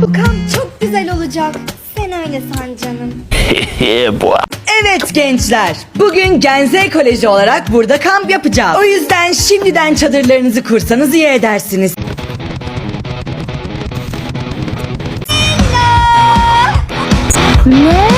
Bu kamp çok güzel olacak. Sen öyle san canım. Evet gençler, bugün Genze Koleji olarak burada kamp yapacağız. O yüzden şimdiden çadırlarınızı kursanız iyi edersiniz. Ne?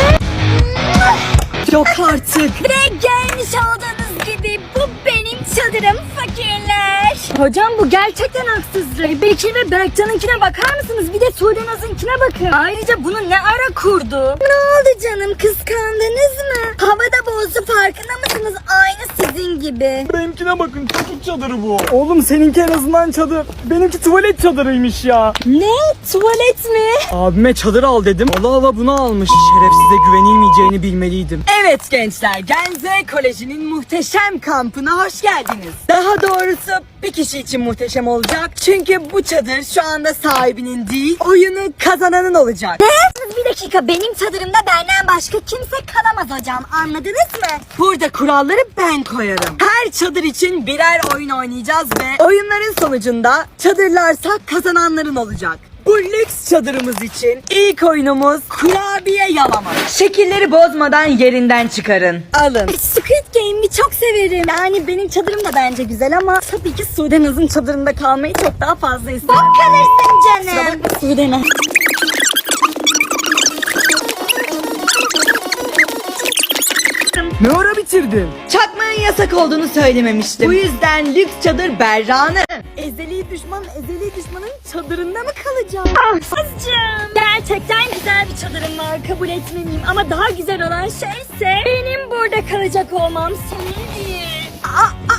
Yok artık. Ve gelmiş olduğunuz gibi bu benim çadırım fakirler. Hocam bu gerçekten haksızlık. Bekir ve Berkcan'ınkine bakar mısınız? Bir de Sudenaz'ınkine bakın. Ayrıca bunu ne ara kurdu? Ne oldu canım kıskandınız mı? Havada bozdu farkında mısınız? Aynı sizin gibi. Benimkine bakın çocuk çadırı bu. Oğlum seninki en azından çadır. Benimki tuvalet çadırıymış ya. Ne? Tuvalet mi? Abime çadır al dedim. Allah Allah bunu almış. Şerefsize güvenilmeyeceğini bilmeliydim. Evet gençler, Genze Koleji'nin muhteşem kampına hoş geldiniz. Daha doğrusu bir kişi için muhteşem olacak. Çünkü bu çadır şu anda sahibinin değil, oyunu kazananın olacak. Bir dakika benim çadırımda benden başka kimse kalamaz hocam. Anladınız mı? Burada kuralları ben koyarım. Her çadır için birer oyun oynayacağız ve oyunların sonucunda çadırlarsa kazananların olacak. Bu lüks çadırımız için ilk oyunumuz kurabiye yalama. Şekilleri bozmadan yerinden çıkarın. Alın. Squid Game'i çok severim. Yani benim çadırım da bence güzel ama tabii ki Sudenaz'ın çadırında kalmayı çok daha fazla isterim. Bok kalırsın canım. Sudenaz. Ne ara bitirdin? Çakmanın yasak olduğunu söylememiştim. Bu yüzden lüks çadır Berra'nın. Ezeli düşman ezeli düşmanın çadırında mı kalacağım? Ascığım. Gerçekten güzel bir çadırım var kabul etmeliyim ama daha güzel olan şeyse benim burada kalacak olmam senin değil. Aa, aa,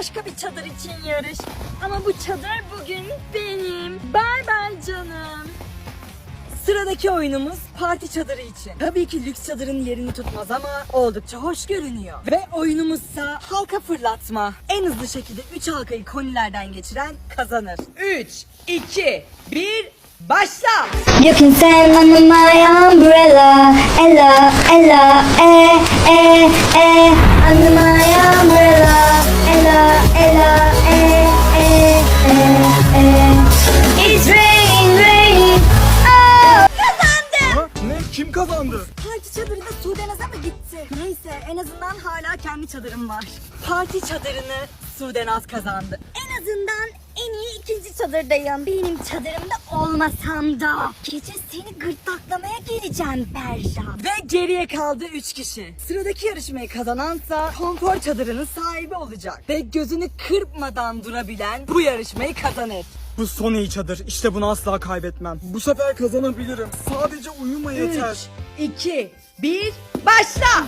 başka bir çadır için yarış. Ama bu çadır bugün benim. Bay bay canım. Sıradaki oyunumuz parti çadırı için. Tabii ki lüks çadırın yerini tutmaz ama oldukça hoş görünüyor. Ve oyunumuzsa halka fırlatma. En hızlı şekilde 3 halkayı konilerden geçiren kazanır. 3, 2, 1, başla! You can stand under my umbrella, Ella, Ella, eh, eh, eh. Under my umbrella, Çadırında Sudenaz'a mı gitti? Neyse en azından hala kendi çadırım var. Parti çadırını Sudenaz kazandı. En azından en iyi ikinci çadırdayım. Benim çadırımda olmasam da. Gece seni gırtlaklamaya geleceğim Berra. Ve geriye kaldı 3 kişi. Sıradaki yarışmayı kazanansa konfor çadırının sahibi olacak. Ve gözünü kırpmadan durabilen bu yarışmayı kazanır. Bu son iyi çadır. İşte bunu asla kaybetmem. Bu sefer kazanabilirim. Sadece uyuma yeter. 2, 1, başla!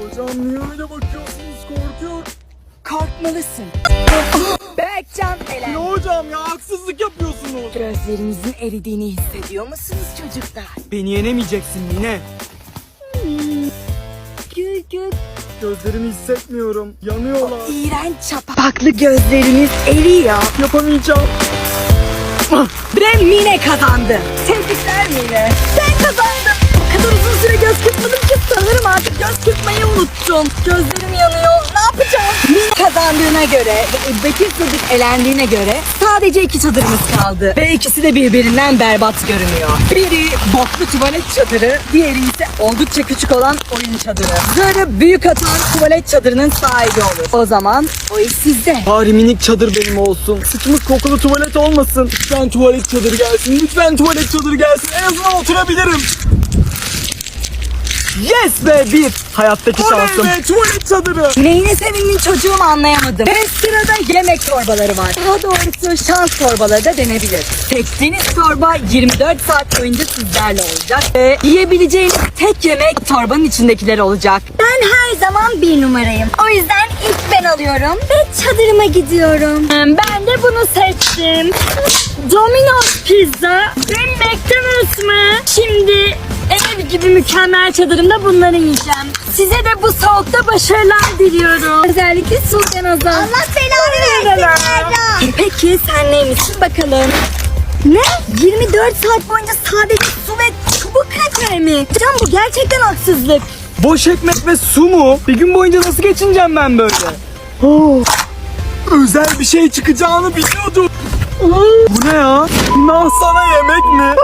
Hocam niye öyle bakıyorsunuz? Korkuyorum. Korkmalısın. Berkcan Elen. Ya hocam ya haksızlık yapıyorsunuz. Gözlerinizin eridiğini hissediyor musunuz çocuklar? Beni yenemeyeceksin yine. Gül gül. Gözlerimi hissetmiyorum. Yanıyorlar. İğrenç çapaklı gözleriniz eriyor. Yapamayacağım. Ve Mine kazandı. Tebrikler Mine. Sen kazandın. O kadar uzun süre göz kırpmadım ki sanırım artık göz kırpmayı unuttum. Gözlerim yanıyor. Kazandığına göre ve Bekir Sıdık elendiğine göre sadece iki çadırımız kaldı. Ve ikisi de birbirinden berbat görünüyor. Biri boklu tuvalet çadırı, diğeri ise oldukça küçük olan oyun çadırı. Zarı büyük atan tuvalet çadırının sahibi olur. O zaman o iş sizde. Bari minik çadır benim olsun. Sıçmış kokulu tuvalet olmasın. Lütfen tuvalet çadırı gelsin. Lütfen tuvalet çadırı gelsin. En azından oturabilirim. Yes be bir. Hayattaki şansım. be tuvalet çadırı. Neyine sevindin çocuğum anlayamadım. Ve sırada yemek torbaları var. Daha doğrusu şans torbaları da denebilir. Seçtiğiniz torba 24 saat boyunca sizlerle olacak. Ve yiyebileceğiniz tek yemek torbanın içindekiler olacak. Ben her zaman bir numarayım. O yüzden ilk ben alıyorum ve çadırıma gidiyorum. Ben de bunu seçtim. Domino's pizza ve McDonald's mı? Şimdi gibi mükemmel çadırımda bunları yiyeceğim. Size de bu soğukta başarılar diliyorum. Özellikle Sultan Azam. Allah belanı versin Peki sen neymişsin bakalım? Ne? 24 saat boyunca sadece su ve çubuk kraker mi? Can bu gerçekten haksızlık. Boş ekmek ve su mu? Bir gün boyunca nasıl geçineceğim ben böyle? Oh, özel bir şey çıkacağını biliyordum. Bu ne ya? Nah sana yemek mi?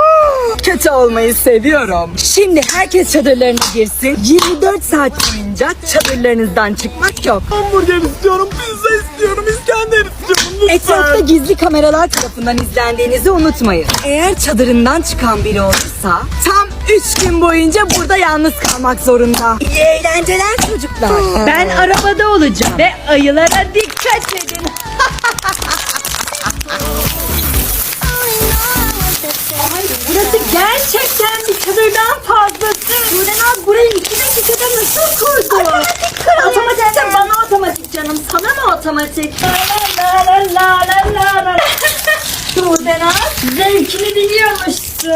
Kötü olmayı seviyorum. Şimdi herkes çadırlarına girsin. 24 saat boyunca çadırlarınızdan çıkmak yok. Hamburger istiyorum, pizza istiyorum, İskender istiyorum lütfen. Etrafta gizli kameralar tarafından izlendiğinizi unutmayın. Eğer çadırından çıkan biri olursa tam 3 gün boyunca burada yalnız kalmak zorunda. İyi eğlenceler çocuklar. Ben arabada olacağım ve ayılara dikkat edin. Gerçekten bir çadırdan fazlası. Buranaz burayı iki dakikada nasıl kurdu? Otomatik kuruluyor. Otomatik de bana otomatik canım. Sana mı otomatik? La la la la la la la. Buğdenaz zevkini biliyormuşsun.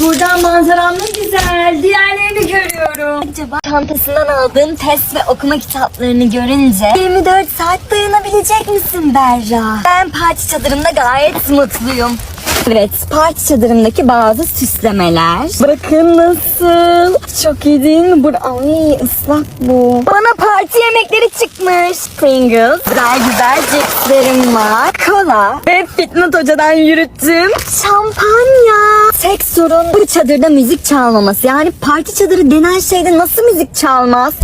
Buradan manzaram güzel. Diğerlerini görüyorum. Acaba çantasından aldığım test ve okuma kitaplarını görünce 24 saat dayanabilecek misin Berra? Ben parti çadırımda gayet mutluyum. Evet, parti çadırımdaki bazı süslemeler. Bakın nasıl. Çok iyi değil mi? Bur Ay ıslak bu. Bana parti yemekleri çıkmış. Pringles, güzel güzel cipslerim var. Kola ve Fitnat Hoca'dan yürüttüm. Şampanya. Tek sorun bu çadırda müzik çalmaması. Yani parti çadırı denen şeyde nasıl müzik çalmaz?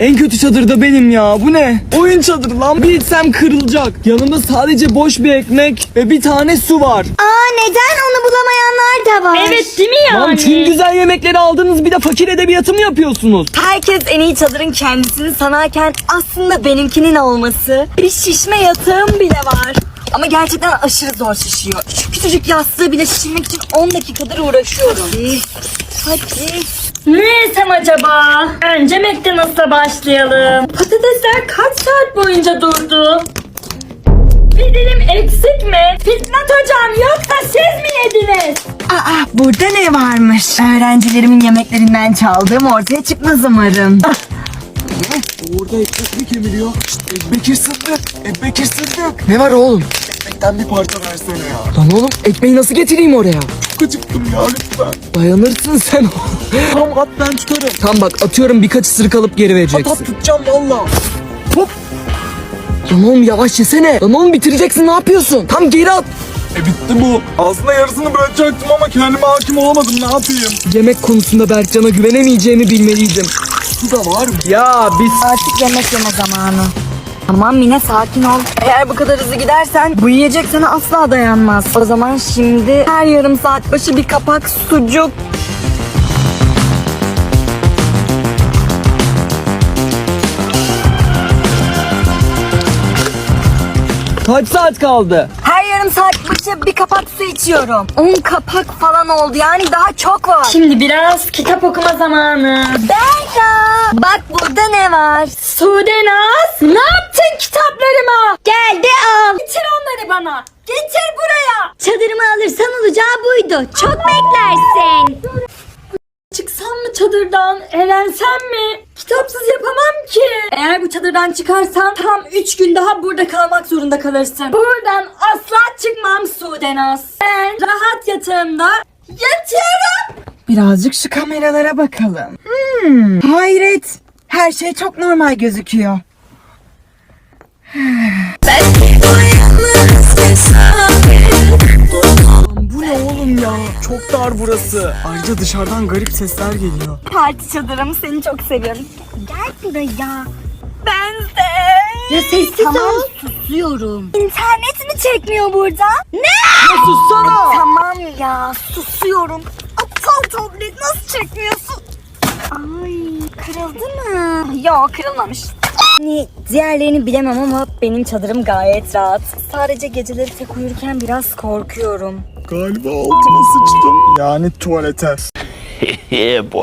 En kötü çadır da benim ya. Bu ne? Oyun çadırı lan. Bir içsem kırılacak. Yanımda sadece boş bir ekmek ve bir tane su var. Aa neden onu bulamayanlar da var? Evet değil mi Lan tüm güzel yemekleri aldınız bir de fakir edebiyatı mı yapıyorsunuz? Herkes en iyi çadırın kendisini sanarken aslında benimkinin olması. Bir şişme yatağım bile var. Ama gerçekten aşırı zor şişiyor. Şu küçücük yastığı bile şişirmek için 10 dakikadır uğraşıyorum. Hadi. Ne yesem acaba? Önce McDonald's'a başlayalım. Patatesler kaç saat boyunca durdu? Bir dilim eksik mi? Fitnat hocam yoksa siz mi yediniz? Aa, burada ne varmış? Öğrencilerimin yemeklerinden çaldığım ortaya çıkmaz umarım. Orada ekmek mi kemiriyor? Şşt, Ekmek Sıddık. Ekmek Sıddık. Ne var oğlum? Ekmekten bir parça versene ya. Lan oğlum ekmeği nasıl getireyim oraya? Çok acıktım ya lütfen. Dayanırsın sen. tamam at ben tutarım. Tamam bak atıyorum birkaç ısırık alıp geri vereceksin. At at tutacağım valla. Hop. Lan oğlum yavaş yesene. Lan oğlum bitireceksin ne yapıyorsun? Tam geri at. E bitti bu. Aslında yarısını bırakacaktım ama kendime hakim olamadım ne yapayım? Yemek konusunda Berkcan'a güvenemeyeceğimi bilmeliydim. Su da var mı? Ya biz Artık yemek yeme zamanı. Aman Mine sakin ol. Eğer bu kadar hızlı gidersen bu yiyecek sana asla dayanmaz. O zaman şimdi her yarım saat başı bir kapak sucuk. kaç saat kaldı? Başı bir kapak su içiyorum. 10 kapak falan oldu yani daha çok var. Şimdi biraz kitap okuma zamanı. Berra bak burada ne var? Sudenaz ne yaptın kitaplarıma? Gel de al. Getir onları bana. Getir buraya. Çadırımı alırsan olacağı buydu. Çok beklersin. Çıksam mı çadırdan? Eğlensem mi? Kitapsız yapamam ki. Eğer bu çadırdan çıkarsan tam 3 gün daha burada kalmak zorunda kalırsın. Buradan asla çıkmam Sudenaz. Ben rahat yatağımda yatıyorum. Birazcık şu kameralara bakalım. Hmm, hayret. Her şey çok normal gözüküyor. Lan Çok dar burası. Ayrıca dışarıdan garip sesler geliyor. Parti çadırım seni çok seviyorum. Gel buraya. Ben de. Ya sessiz Tamam ol. susuyorum. İnternet mi çekmiyor burada? Ne? Ya sussana. Tamam ya susuyorum. Aptal tablet nasıl çekmiyorsun? Ay kırıldı mı? Yok kırılmamış. Hani diğerlerini bilemem ama benim çadırım gayet rahat. Sadece geceleri tek uyurken biraz korkuyorum. Galiba altıma sıçtım. Yani tuvalete. yeah, boy.